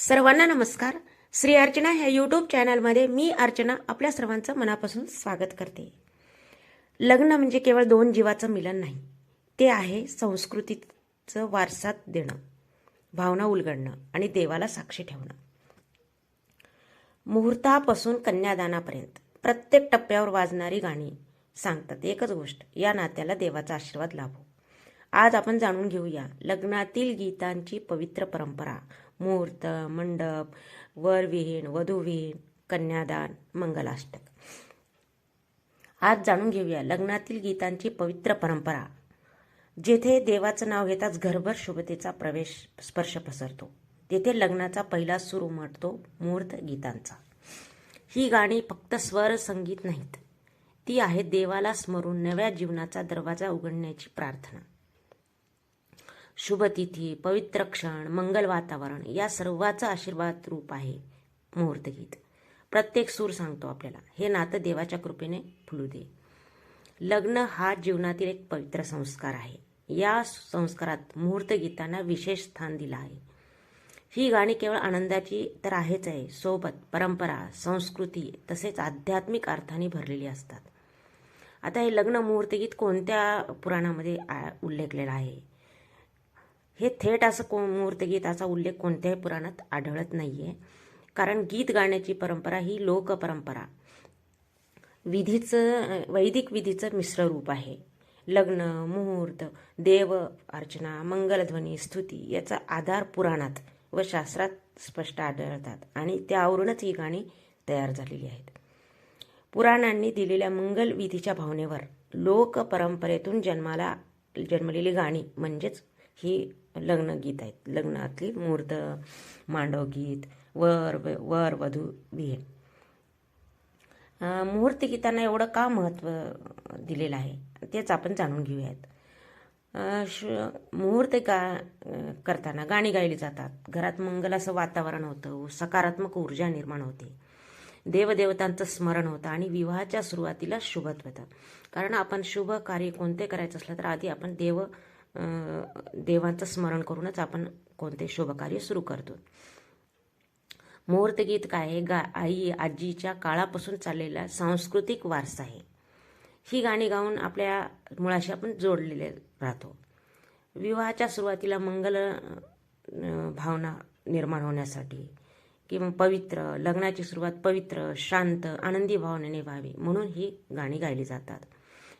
सर्वांना नमस्कार. श्री अर्चना ह्या यूट्यूब चॅनलमध्ये मी अर्चना आपल्या सर्वांचं मनापासून स्वागत करते. लग्न म्हणजे केवळ दोन जीवाचं मिलन नाही ते आहे संस्कृतीचं वारसात देणं भावना उलगडणं आणि देवाला साक्षी ठेवणं. मुहूर्तापासून कन्यादानापर्यंत प्रत्येक टप्प्यावर वाजणारी गाणी सांगतात एकच गोष्ट या नात्याला देवाचा आशीर्वाद लाभो. आज आपण जाणून घेऊया लग्नातील गीतांची पवित्र परंपरा मुहूर्त मंडप वरविहीन वधूविहीन कन्यादान मंगलाष्टक. आज जाणून घेऊया लग्नातील गीतांची पवित्र परंपरा जेथे देवाचं नाव घेताच घरभर शुभतेचा प्रवेश स्पर्श पसरतो. तेथे लग्नाचा पहिला सूर उमटतो मुहूर्त गीतांचा. ही गाणी फक्त स्वर संगीत नाहीत ती आहेत देवाला स्मरून नव्या जीवनाचा दरवाजा उघडण्याची प्रार्थना. शुभतिथी पवित्र क्षण मंगल वातावरण या सर्वाचं आशीर्वाद रूप आहे मुहूर्तगीत. प्रत्येक सूर सांगतो आपल्याला हे नातं देवाच्या कृपेने फुलू दे. लग्न हा जीवनातील एक पवित्र संस्कार आहे. या संस्कारात मुहूर्तगीतांना विशेष स्थान दिलं आहे. ही गाणी केवळ आनंदाची तर आहेच आहे. सोबत परंपरा संस्कृती तसेच आध्यात्मिक अर्थाने भरलेली असतात. आता हे लग्न मुहूर्तगीत कोणत्या पुराणामध्ये आ- उल्लेखलेलं आहे? हे थेट असं को मुहूर्तगीताचा उल्लेख कोणत्याही पुराणात आढळत नाहीये. कारण गीत गाण्याची परंपरा ही लोकपरंपरा. विधीचं वैदिक विधीचं मिश्र रूप आहे. लग्न मुहूर्त देव अर्चना मंगलध्वनी स्तुती याचा आधार पुराणात व शास्त्रात स्पष्ट आढळतात आणि त्यावरूनच ही गाणी तयार झालेली आहेत. पुराणांनी दिलेल्या मंगल विधीच्या भावनेवर लोकपरंपरेतून जन्माला जन्मलेली गाणी म्हणजेच ही लग्न गीत आहेत. लग्नातली मुहूर्त मांडव गीत वर वर वधू विहीन मुहूर्त गीतांना एवढं का महत्त्व दिलेलं आहे? तेच आपण जाणून घेऊयात. श मुहूर्त गा करताना गाणी गायली जातात. घरात मंगल असं वातावरण होतं. सकारात्मक ऊर्जा निर्माण होते. देवदेवतांचं स्मरण होतं आणि विवाहाच्या सुरुवातीला शुभत्व होतं कारण आपण शुभ कार्य कोणते करायचं असलं तर आधी आपण देव देवांचं स्मरण करूनच आपण कोणते शुभकार्य सुरू करतो. मुहूर्तगीत काय आहे? गा आई आजीच्या काळापासून चाललेला सांस्कृतिक वारसा आहे. ही गाणी गाऊन आपल्या मुळाशी आपण जोडलेले राहतो. विवाहाच्या सुरुवातीला मंगल भावना निर्माण होण्यासाठी किंवा पवित्र लग्नाची सुरुवात पवित्र शांत आनंदी भावनेने व्हावी म्हणून ही गाणी गायली जातात.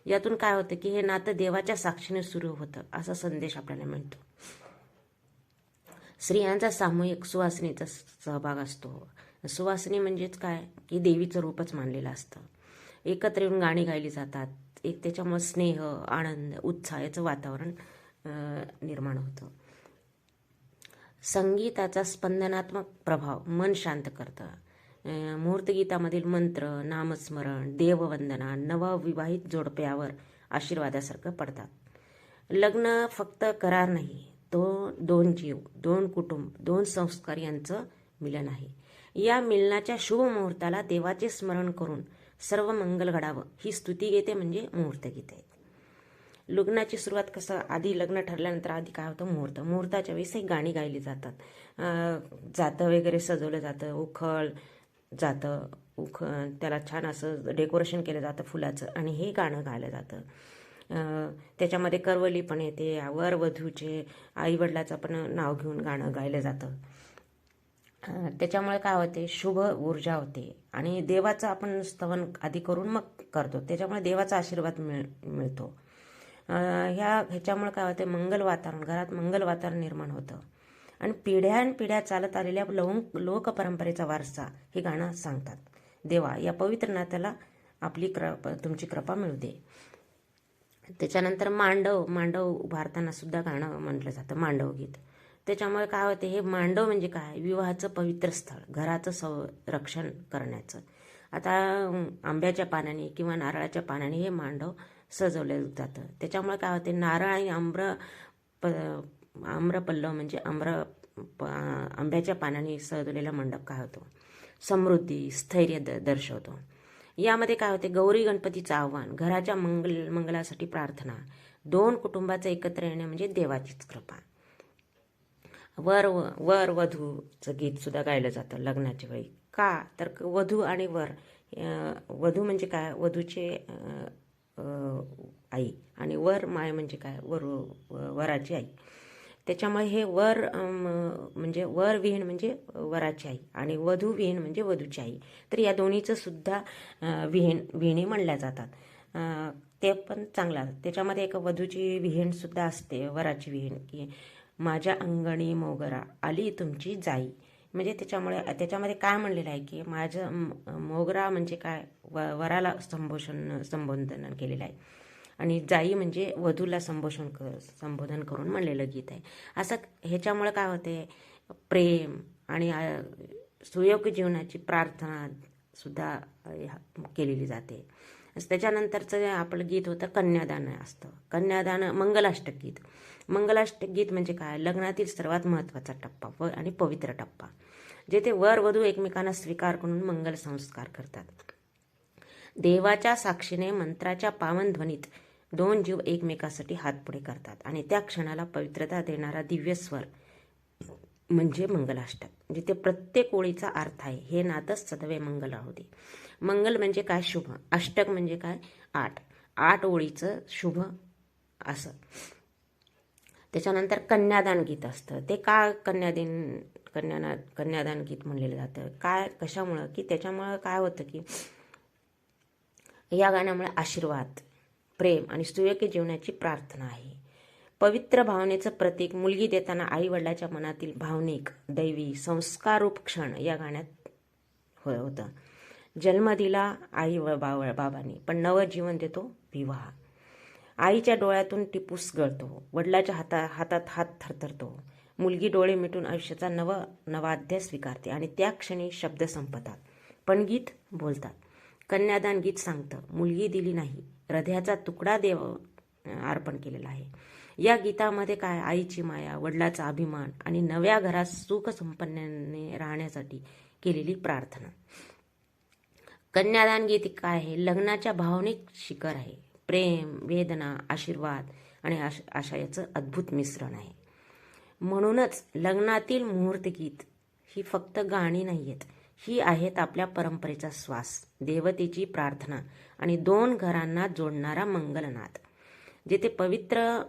यातून काय होतं की हे नातं देवाच्या साक्षीने सुरू होतं असा संदेश आपल्याला मिळतो. स्त्रियांचा सामूहिक सुवासनीचा सहभाग असतो. सुवासनी म्हणजेच काय? की देवीचं रूपच मानलेलं असतं. एकत्र येऊन गाणी गायली जातात. एक त्याच्यामुळे स्नेह आनंद उत्साह याचं वातावरण निर्माण होतं. संगीताचा स्पंदनात्मक प्रभाव मन शांत करतं. मुहूर्तगीतामधील मंत्र नामस्मरण देववंदना नवविवाहित जोडप्यावर आशीर्वादासारखं पडतात. लग्न फक्त करार नाही तो दोन जीव दोन कुटुंब दोन संस्कार यांचं मिलन आहे. या मिलनाच्या शुभ मुहूर्ताला देवाचे स्मरण करून सर्व मंगल घडावं ही स्तुती गीते म्हणजे मुहूर्तगीत. आहे लग्नाची सुरुवात कसं आधी लग्न ठरल्यानंतर आधी काय होतं मुहूर्त. मुहूर्ताच्या वेळेस गाणी गायली जातात. जातं वगैरे सजवलं जातं उखळ जातं. उख त्याला छान असं डेकोरेशन केलं जातं फुलाचं आणि हे गाणं गायलं जातं. त्याच्यामध्ये करवली पण येते वरवधूचे आईवडिलाचं पण नाव घेऊन गाणं गायलं जातं. त्याच्यामुळे काय होते शुभ ऊर्जा होते. आणि देवाचं आपण स्तवन आधी करून मग करतो. त्याच्यामुळे देवाचा आशीर्वाद मिळ मिळतो. ह्या ह्याच्यामुळे काय होते मंगल वातावरण घरात मंगल वातावरण निर्माण होतं. आणि पिढ्यानपिढ्या चालत आलेल्या लवंग लोकपरंपरेचा वारसा हे गाणं सांगतात. देवा या पवित्र नात्याला आपली कृप तुमची कृपा मिळू दे. त्याच्यानंतर मांडव मांडव उभारताना सुद्धा गाणं म्हटलं जातं मांडव गीत. त्याच्यामुळे काय होते हे मांडव म्हणजे काय? विवाहाचं पवित्र स्थळ घराचं संरक्षण करण्याचं. आता आंब्याच्या पानाने किंवा नारळाच्या पानाने हे मांडव सजवलं जातं. त्याच्यामुळे काय होते नारळ आणि आम्र प आम्रपल्लव म्हणजे आम्र आंब्याच्या पानाने सजवलेला मंडप काय होतो? समृद्धी स्थैर्य द दर्शवतो. यामध्ये काय होते? गौरी गणपतीचं आव्हान घराच्या मंगल मंगलासाठी प्रार्थना दोन कुटुंबाचं एकत्र येणे म्हणजे देवाचीच कृपा. वर वर वधूचं गीत सुद्धा गायलं जातं लग्नाच्या वेळी. का? तर वधू आणि वर वधू म्हणजे काय? वधूचे अं, आई आणि वर माय म्हणजे काय? वर वराची आई. त्याच्यामुळे हे वर म्हणजे वर विहीण म्हणजे वराची आई आणि वधू विहीण म्हणजे वधूची आई. तर या दोन्हीचं सुद्धा विहीण विहिणी म्हणल्या जातात. ते पण चांगलं त्याच्यामध्ये एक वधूची विहीण सुद्धा असते वराची विहीण की माझ्या अंगणी मोगरा आली तुमची जाई. म्हणजे त्याच्यामुळे त्याच्यामध्ये काय म्हणलेलं आहे की माझं मोगरा म्हणजे काय व वराला संबोषण संबोधन केलेलं आहे. आणि जाई म्हणजे वधूला संबोषण कर संबोधन करून म्हणलेलं गीत आहे. असं ह्याच्यामुळे काय होते? प्रेम आणि सुयोग्य जीवनाची प्रार्थना सुद्धा ह्या- केलेली जाते. त्याच्यानंतरचं आपलं गीत होतं कन्यादान असतं. कन्यादान मंगलाष्टक गीत. मंगलाष्टक गीत म्हणजे काय? लग्नातील सर्वात महत्त्वाचा टप्पा व आणि पवित्र टप्पा. जेथे वर वधू एकमेकांना स्वीकार करून मंगल संस्कार करतात. देवाच्या साक्षीने मंत्राच्या पावन ध्वनीत दोन जीव एकमेकासाठी हात पुढे करतात. आणि त्या क्षणाला पवित्रता देणारा दिव्य स्वर म्हणजे मंगलाष्टक. म्हणजे जिथे प्रत्येक ओळीचा अर्थ आहे. हे नातच सदवे मंगल होते मंगल म्हणजे काय? शुभ. अष्टक म्हणजे काय? आठ. आठ ओळीचं शुभ असं. त्याच्यानंतर कन्यादान गीत असतं. ते का कन्यादान कन्याना कन्यादान गीत म्हणलेलं जातं? काय कशामुळं? की त्याच्यामुळं काय होतं की या गाण्यामुळे आशीर्वाद प्रेम आणि सुयोग्य जीवनाची प्रार्थना आहे. पवित्र भावनेचं प्रतीक मुलगी देताना आई वडिलाच्या मनातील भावनिक दैवी संस्कारूप क्षण या गाण्यात हो होतं. जन्म दिला आई व बाबांनी पण नवं जीवन देतो विवाह. आईच्या डोळ्यातून टिपूस गळतो वडिलाच्या हाता हातात हात थरथरतो. मुलगी डोळे मिटून आयुष्याचा नव नवाध्याय स्वीकारते आणि त्या क्षणी शब्द संपतात पण गीत बोलतात. कन्यादान गीत सांगतं मुलगी दिली नाही हृदयाचा तुकडा देव अर्पण केलेला आहे. या गीतामध्ये काय? आईची माया वडिलाचा अभिमान आणि नव्या घरात सुख संपन्नाने राहण्यासाठी केलेली प्रार्थना. कन्यादान गीत काय आहे? लग्नाच्या भावनिक शिखर आहे. प्रेम वेदना आशीर्वाद आणि आश आशयाचं अद्भुत मिश्रण आहे. म्हणूनच लग्नातील मुहूर्त गीत ही फक्त गाणी नाही आहेत ही आहेत आपल्या परंपरेचा श्वास देवतेची प्रार्थना आणि दोन घरांना जोडणारा मंगलनाद. जिथे पवित्र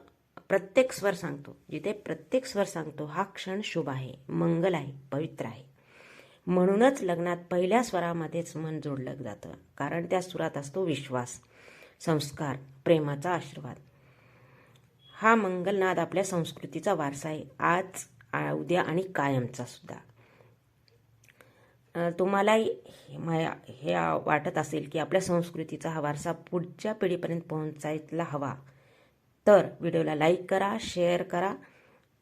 प्रत्येक स्वर सांगतो जिथे प्रत्येक स्वर सांगतो हा क्षण शुभ आहे मंगल आहे पवित्र आहे. म्हणूनच लग्नात पहिल्या स्वरामध्येच मन जोडलं जातं कारण त्या सुरात असतो विश्वास संस्कार प्रेमाचा आशीर्वाद. हा मंगलनाद आपल्या संस्कृतीचा वारसा आहे आज उद्या आणि कायमचा सुद्धा. तुम्हाला तुम्हालाही हे हे वाटत असेल की आपल्या संस्कृतीचा हा वारसा पुढच्या पिढीपर्यंत पोहोचायला हवा. तर व्हिडिओला लाईक करा शेअर करा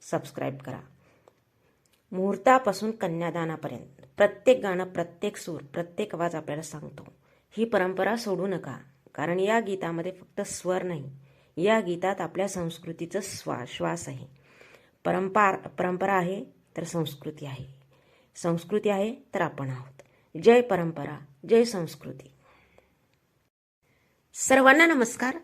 सबस्क्राईब करा. मुहूर्तापासून कन्यादानापर्यंत. प्रत्येक गाणं प्रत्येक सूर प्रत्येक आवाज आपल्याला सांगतो. ही परंपरा सोडू नका कारण या गीतामध्ये फक्त स्वर नाही. या गीतात आपल्या संस्कृतीचं स्वा श्वास आहे परंपार परंपरा आहे तर संस्कृती आहे. संस्कृती आहे तर आपण आहोत. जय परंपरा जय संस्कृती. सर्वांना नमस्कार.